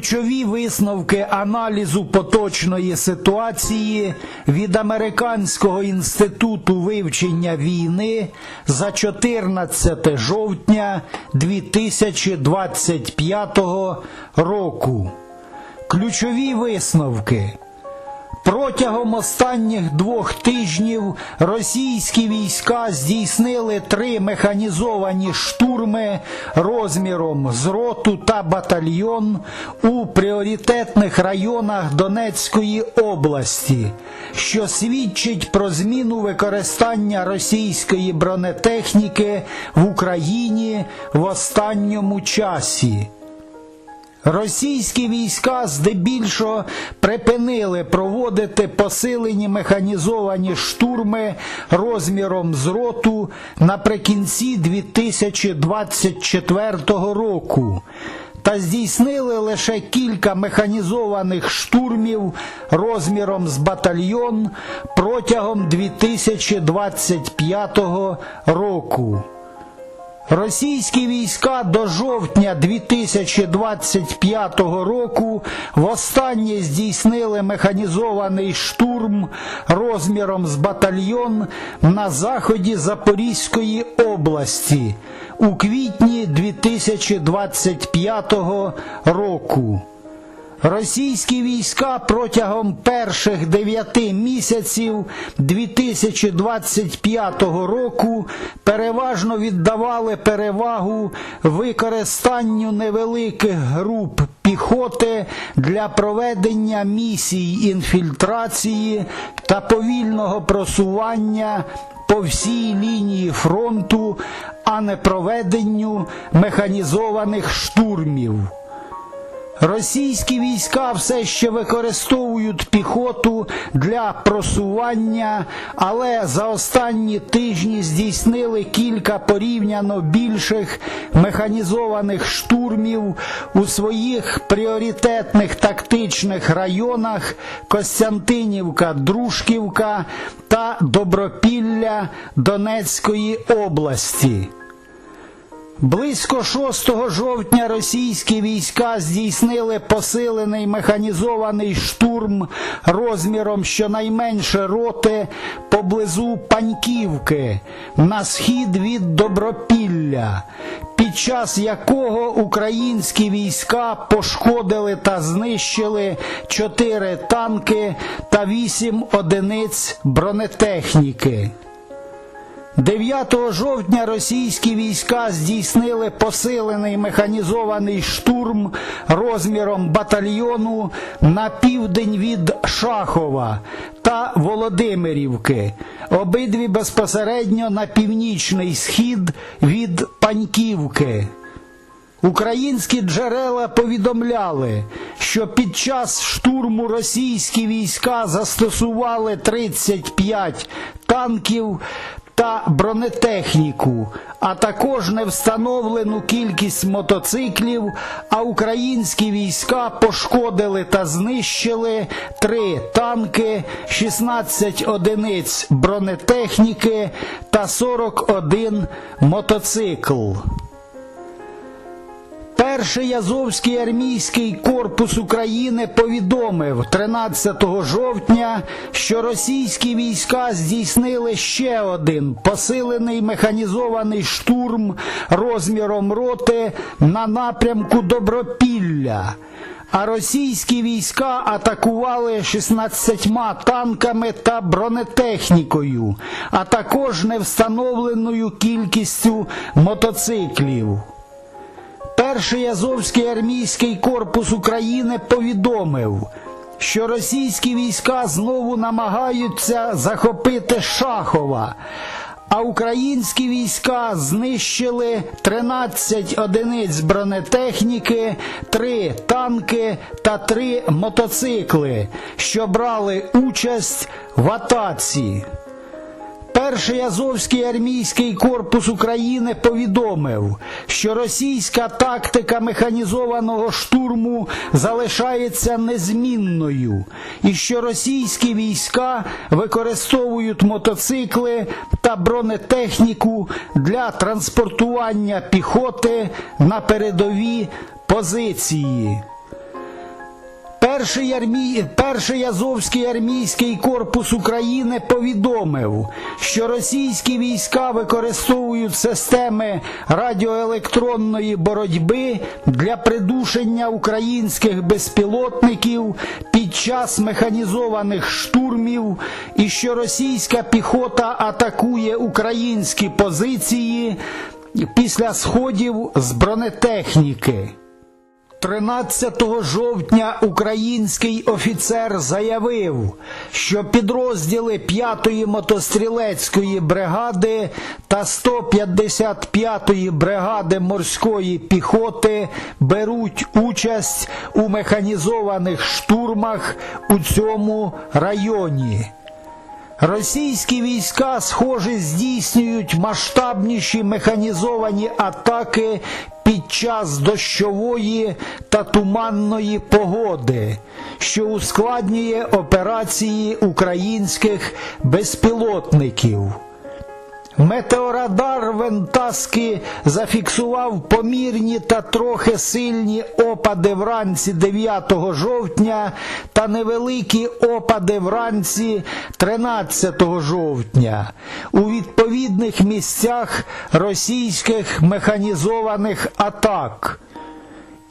Ключові висновки аналізу поточної ситуації від Американського інституту вивчення війни за 14 жовтня 2025 року. Ключові висновки. Протягом останніх двох тижнів російські війська здійснили три механізовані штурми розміром з роту та батальйон у пріоритетних районах Донецької області, що свідчить про зміну використання російської бронетехніки в Україні в останньому часі. Російські війська здебільшого припинили проводити посилені механізовані штурми розміром з роту наприкінці 2024 року та здійснили лише кілька механізованих штурмів розміром з батальйон протягом 2025 року. Російські війська до жовтня 2025 року востаннє здійснили механізований штурм розміром з батальйон на заході Запорізької області у квітні 2025 року. Російські війська протягом перших дев'яти місяців 2025 року переважно віддавали перевагу використанню невеликих груп піхоти для проведення місій інфільтрації та повільного просування по всій лінії фронту, а не проведенню механізованих штурмів. Російські війська все ще використовують піхоту для просування, але за останні тижні здійснили кілька порівняно більших механізованих штурмів у своїх пріоритетних тактичних районах Костянтинівка, Дружківка та Добропілля Донецької області. Близько 6 жовтня російські війська здійснили посилений механізований штурм розміром щонайменше роти поблизу Паньківки на схід від Добропілля, під час якого українські війська пошкодили та знищили 4 танки та 8 одиниць бронетехніки. 9 жовтня російські війська здійснили посилений механізований штурм розміром батальйону на південь від Шахова та Володимирівки, обидві безпосередньо на північний схід від Паньківки. Українські джерела повідомляли, що під час штурму російські війська застосували 35 танків та бронетехніку, а також невстановлену кількість мотоциклів, а українські війська пошкодили та знищили три танки, 16 одиниць бронетехніки та 41 мотоцикл. Перший Азовський армійський корпус України повідомив 13 жовтня, що російські війська здійснили ще один посилений механізований штурм розміром роти на напрямку Добропілля. А російські війська атакували 16 танками та бронетехнікою, а також невстановленою кількістю мотоциклів. Перший Азовський армійський корпус України повідомив, що російські війська знову намагаються захопити Шахова, а українські війська знищили 13 одиниць бронетехніки, 3 танки та 3 мотоцикли, що брали участь в атаці. Перший Азовський армійський корпус України повідомив, що російська тактика механізованого штурму залишається незмінною, і що російські війська використовують мотоцикли та бронетехніку для транспортування піхоти на передові позиції. Перший, армій... Перший Азовський армійський корпус України повідомив, що російські війська використовують системи радіоелектронної боротьби для придушення українських безпілотників під час механізованих штурмів, і що російська піхота атакує українські позиції після сходів з бронетехніки. 13 жовтня український офіцер заявив, що підрозділи 5-ї мотострілецької бригади та 155-ї бригади морської піхоти беруть участь у механізованих штурмах у цьому районі. Російські війська, схоже, здійснюють масштабніші механізовані атаки під час дощової та туманної погоди, що ускладнює операції українських безпілотників. Метеорадар Вентаски зафіксував помірні та трохи сильні опади вранці 9 жовтня та невеликі опади вранці 13 жовтня у відповідних місцях російських механізованих атак.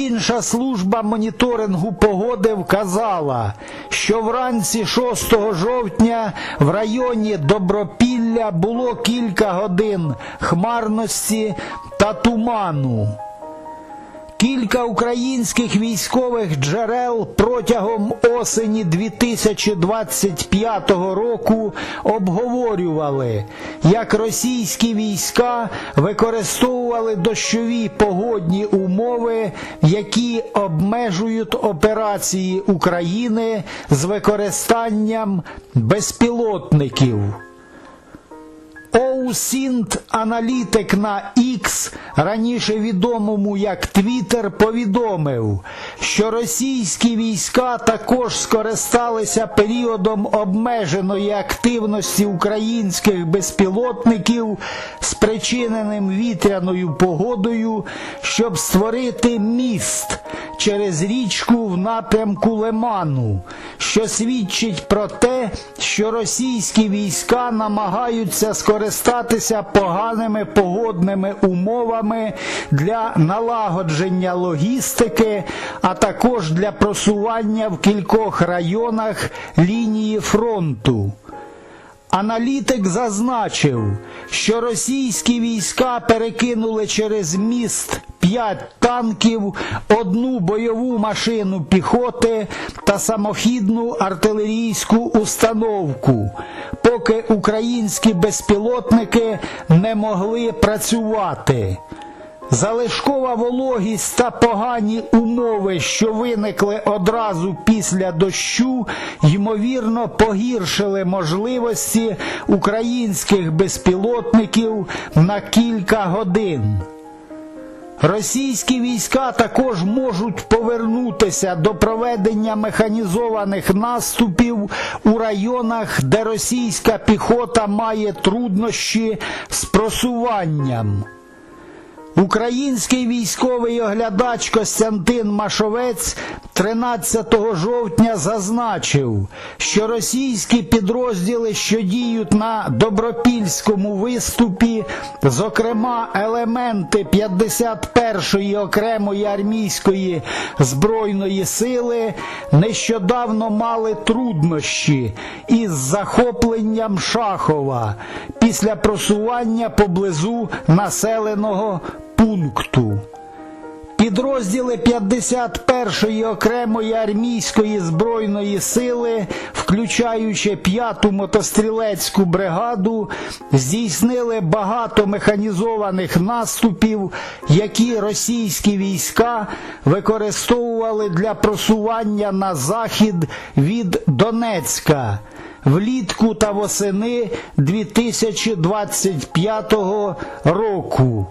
Інша служба моніторингу погоди вказала, що вранці 6 жовтня в районі Добропілля було кілька годин хмарності та туману. Кілька українських військових джерел протягом осені 2025 року обговорювали, як російські війська використовували дощові погодні умови, які обмежують операції України з використанням безпілотників. Оусінт аналітик на X, раніше відомому як Twitter, повідомив, що російські війська також скористалися періодом обмеженої активності українських безпілотників, спричиненим вітряною погодою, щоб створити міст через річку в напрямку Лиману, що свідчить про те, що російські війська намагаються скористатися поганими погодними умовами для налагодження логістики, а також для просування в кількох районах лінії фронту. Аналітик зазначив, що російські війська перекинули через міст 5 танків, одну бойову машину піхоти та самохідну артилерійську установку, поки українські безпілотники не могли працювати. Залишкова вологість та погані умови, що виникли одразу після дощу, ймовірно, погіршили можливості українських безпілотників на кілька годин. Російські війська також можуть повернутися до проведення механізованих наступів у районах, де російська піхота має труднощі з просуванням. Український військовий оглядач Костянтин Машовець 13 жовтня зазначив, що російські підрозділи, що діють на добропільському виступі, зокрема елементи 51-ї окремої армійської збройної сили, нещодавно мали труднощі із захопленням Шахова після просування поблизу населеного пункту. Підрозділи 51-ї окремої армійської збройної сили, включаючи 5-ту мотострілецьку бригаду, здійснили багато механізованих наступів, які російські війська використовували для просування на захід від Донецька влітку та восени 2025 року.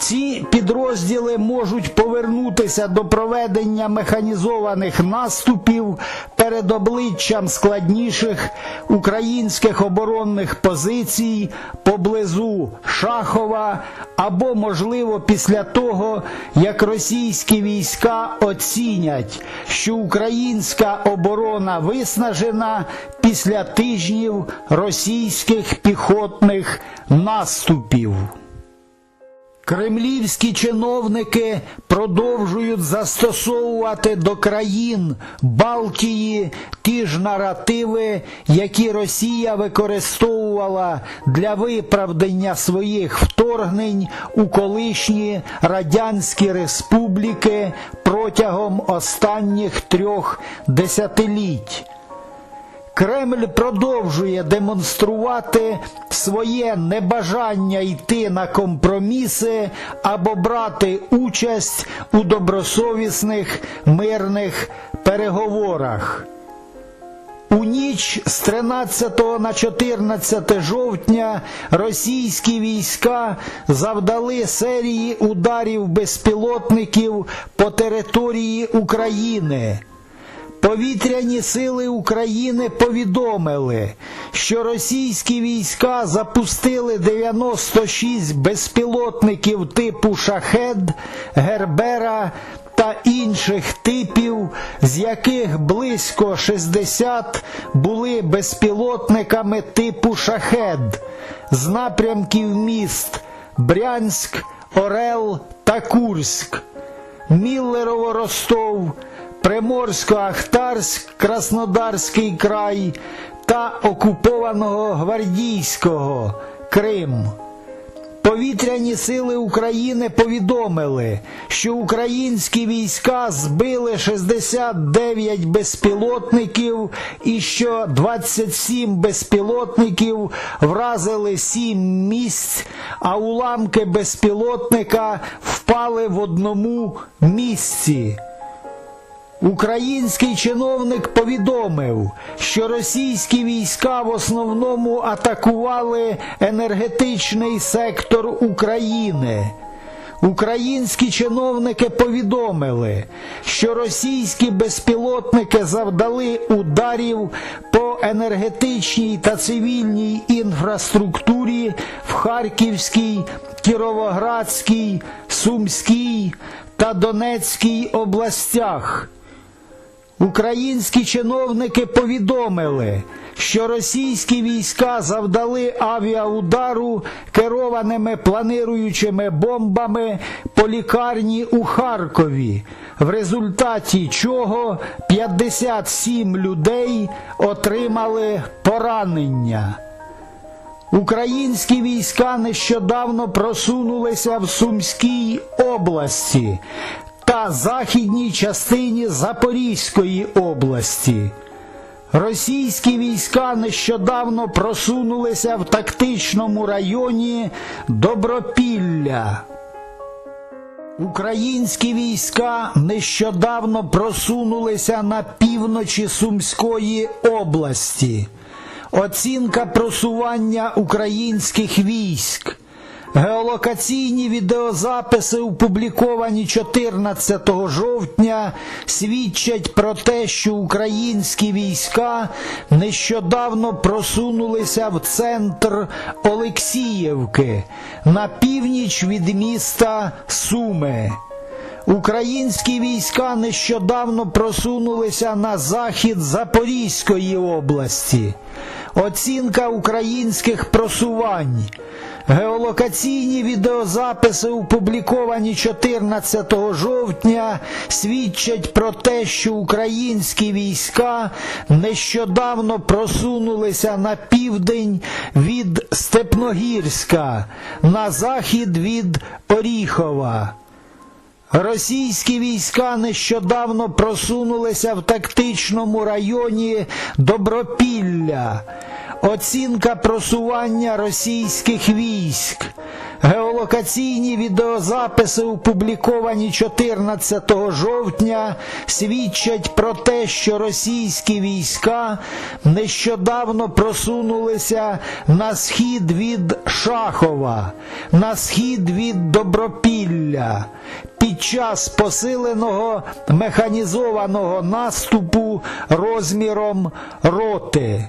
Ці підрозділи можуть повернутися до проведення механізованих наступів перед обличчям складніших українських оборонних позицій поблизу Шахова, або, можливо, після того, як російські війська оцінять, що українська оборона виснажена після тижнів російських піхотних наступів. Кремлівські чиновники продовжують застосовувати до країн Балтії ті ж наративи, які Росія використовувала для виправдання своїх вторгнень у колишні радянські республіки протягом останніх трьох десятиліть. Кремль продовжує демонструвати своє небажання йти на компроміси або брати участь у добросовісних мирних переговорах. У ніч з 13 на 14 жовтня російські війська завдали серії ударів безпілотників по території України. Повітряні сили України повідомили, що російські війська запустили 96 безпілотників типу Шахед, Гербера та інших типів, з яких близько 60 були безпілотниками типу Шахед з напрямків міст Брянськ, Орел та Курськ, Міллерово-Ростов. Приморсько-Ахтарськ, Краснодарський край та окупованого Гвардійського Крим. Повітряні сили України повідомили, що українські війська збили 69 безпілотників і що 27 безпілотників вразили 7 місць, а уламки безпілотника впали в одному місці. Український чиновник повідомив, що російські війська в основному атакували енергетичний сектор України. Українські чиновники повідомили, що російські безпілотники завдали ударів по енергетичній та цивільній інфраструктурі в Харківській, Кіровоградській, Сумській та Донецькій областях. Українські чиновники повідомили, що російські війська завдали авіаудару керованими планируючими бомбами по лікарні у Харкові, в результаті чого 57 людей отримали поранення. Українські війська нещодавно просунулися в Сумській області та західній частині Запорізької області. Російські війська нещодавно просунулися в тактичному районі Добропілля. Українські війська нещодавно просунулися на півночі Сумської області. Оцінка просування українських військ. Геолокаційні відеозаписи, опубліковані 14 жовтня, свідчать про те, що українські війська нещодавно просунулися в центр Олексіївки на північ від міста Суми. Українські війська нещодавно просунулися на захід Запорізької області. Оцінка українських просувань. Геолокаційні відеозаписи, опубліковані 14 жовтня, свідчать про те, що українські війська нещодавно просунулися на південь від Степногірська, на захід від Оріхова. Російські війська нещодавно просунулися в тактичному районі Добропілля. Оцінка просування російських військ. Геолокаційні відеозаписи, опубліковані 14 жовтня, свідчать про те, що російські війська нещодавно просунулися на схід від Шахова, на схід від Добропілля. Під час посиленого механізованого наступу розміром роти.